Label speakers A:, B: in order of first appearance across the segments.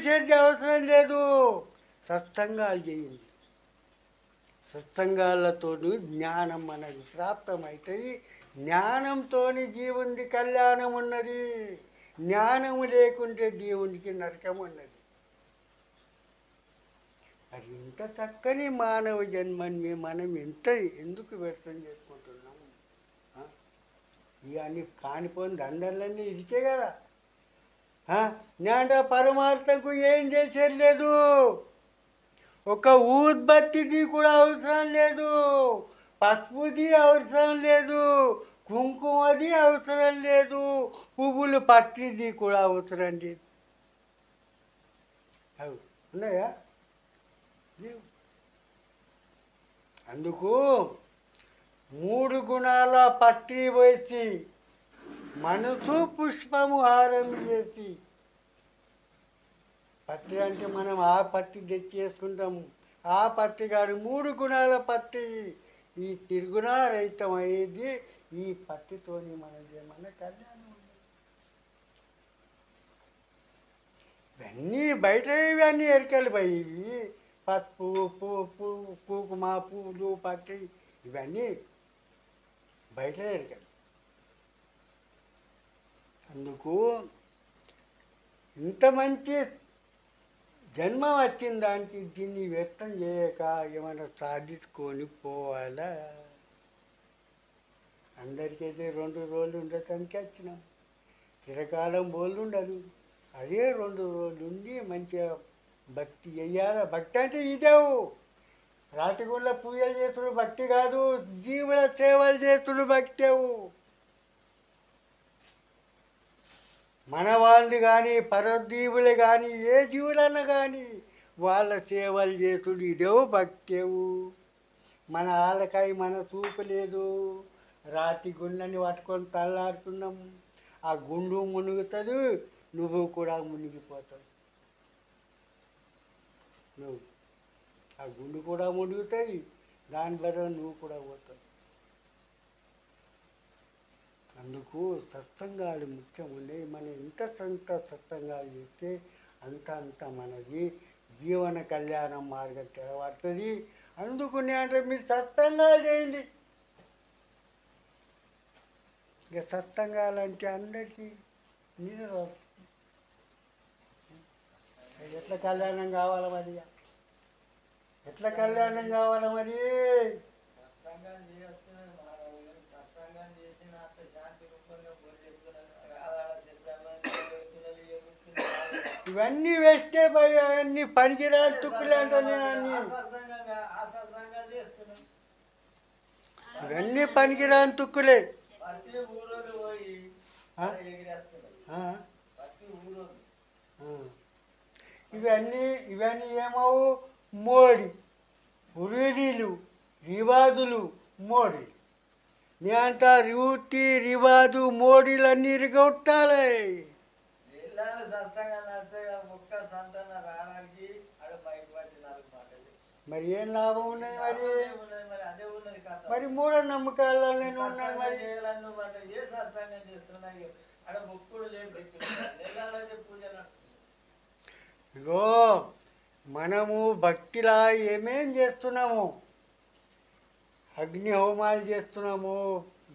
A: చేసేది అవసరం లేదు. సత్సంగాలు చేయండి. సత్సంగాలతో జ్ఞానం మనకు ప్రాప్తమవుతుంది జ్ఞానంతో జీవునికి కళ్యాణం ఉన్నది. జ్ఞానము లేకుంటే దేవునికి నరకం ఉన్నది. అది ఇంత చక్కని మానవ జన్మని మనం ఎంత ఎందుకు వ్యర్థం చేసుకుంటున్నాము? ఇవన్నీ కానిపోయిన దండలన్నీ ఇడిచే కదా. జ్ఞాన పరమార్థకు ఏం చేసేది లేదు ఒక ఉత్పత్తిది కూడా అవసరం లేదు. పసుపుది అవసరం లేదు. కుంకుమది అవసరం లేదు. పువ్వులు పట్టిది కూడా అవసరం లేదు. అవి ఉన్నాయా? లేవు. అందుకు మూడు గుణాల పత్రి వేసి మనసు పుష్పము హారం చేసి పత్తి అంటే మనం ఆ పత్తి తెచ్చేసుకుంటాము ఆ పత్తి కాడు మూడు గుణాల పత్తి. ఈ తిరుగుణారహితం అయ్యేది ఈ పత్తితోని మనది. ఏమన్నా కళ్యాణం ఇవన్నీ బయట ఇవన్నీ ఎరికలు పోయి ఇవి. పసుపు ఉప్పు పువ్వు కుంకుమ పూలు పత్తి ఇవన్నీ బయట ఎరికలు. అందుకు ఇంత మంచి జన్మ వచ్చిన దానికి దీన్ని వ్యక్తం చేయక ఏమైనా సాధించుకొని పోవాలా? అందరికైతే రెండు రోజులు ఉండటానికి వచ్చినాం. చిరకాలం బోళ్ళు ఉండదు అదే రెండు రోజులు ఉండి మంచిగా భక్తి చేయాలి? భక్తి అంటే ఇదేవు రాటిగుళ్ళ పూజలు చేసుడు భక్తి కాదు జీవుల సేవలు చేస్తుడు భక్తేవు మనవాళ్ళు కానీ పరదీవులు కానీ ఏ జీవులన్నా కానీ వాళ్ళ సేవలు చేసుడు ఇదేవు భక్తేవు మన ఆలకాయ మన చూపు లేదు. రాతి గుండెని పట్టుకొని తల్లాడుతున్నాం. ఆ గుండు మునుగుతుంది నువ్వు కూడా మునిగిపోతావు. నువ్వు. ఆ గుండు కూడా మునుగుతుంది దాని బదులు నువ్వు కూడా పోతావు. అందుకు సత్సంగాలు ముఖ్యం ఉండే. మనం ఎంత సంత సత్సంగాలు చేస్తే అంత అంత మనది. జీవన కళ్యాణం మార్గం తెరవడుతుంది అందుకు నేను మీరు సత్సంగాలు చేయండి. ఇక సత్సంగాలు అంటే అందరికీ మీరు ఎట్లా కళ్యాణం కావాలి మరి? ఎట్లా కళ్యాణం కావాలి మరి?
B: సత్సంగాలు చేయాలి
A: ఇవన్నీ వేస్తే అవన్నీ పనికిరాని తుక్కులే అంటాను ఇవన్నీ పనికిరాని తుక్కులే. ఇవన్నీ ఇవన్నీ ఏమవు? మోడి. ఉరిడీలు రివాజులు మోడి. అంత రివుతి రివాజు మోడీలన్నీ ఇరగొట్టాలి. మరి ఏం లాభం ఉన్నది మరి?
B: మరి?
A: మూఢ నమ్మకాలలో నేను ఉన్నాను మరి.
B: ఏ సత్సంగం.
A: ఇగో మనము భక్తిలా ఏమేం చేస్తున్నాము? అగ్ని హోమాలు చేస్తున్నాము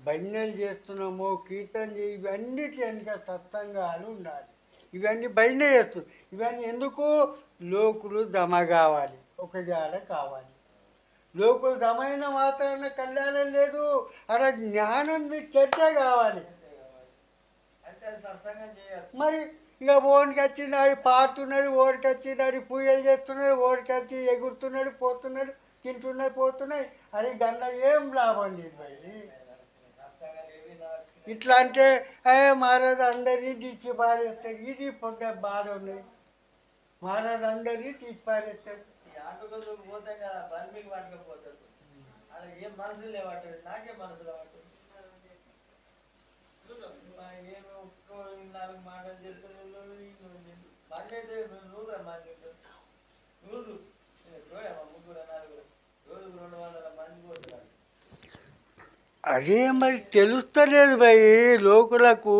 A: భజనలు చేస్తున్నాము కీర్తన చే ఇవన్నిటి వెనుక సత్సంగాలు ఉండాలి. ఇవన్నీ భజన చేస్తున్నాం ఇవన్నీ ఎందుకు? లోకులు దమ కావాలి ఒక జాడ కావాలి. లోకులు దమైన మాత్రాన కళ్యాణం లేదు అలా జ్ఞానం చర్చ కావాలి. మరి ఇక ఓడికి వచ్చినాడు పాడుతున్నాడు ఓడికి వచ్చినాడు పూజలు చేస్తున్నాడు ఓడికి వచ్చి ఎగురుతున్నాడు పోతున్నాడు తింటున్నాయి పోతున్నాయి. అది గంట ఏం లాభం లేదు మరి? ఇట్లా అంటే ఏ మహారాజు అందరినీ తీసి పారేస్తాడు ఇది పొద్ద బాధ ఉన్నాయి మహారాజు అందరినీ తీసి పారేస్తాడు
B: ఈ ఆటోలో పోతాం కదా బల్మికి పట్టుకపోతాడు అలా ఏం మనసు లేవట్లేదు. నాకే మనసు లేవట్లేదు ఏమి ఒక్క నాలుగు మాటలు చెప్తున్నాడు బండి అయితే నూరు మంది నూరు
A: అదే మరి తెలుస్తలేదు భయ్ లోకులకు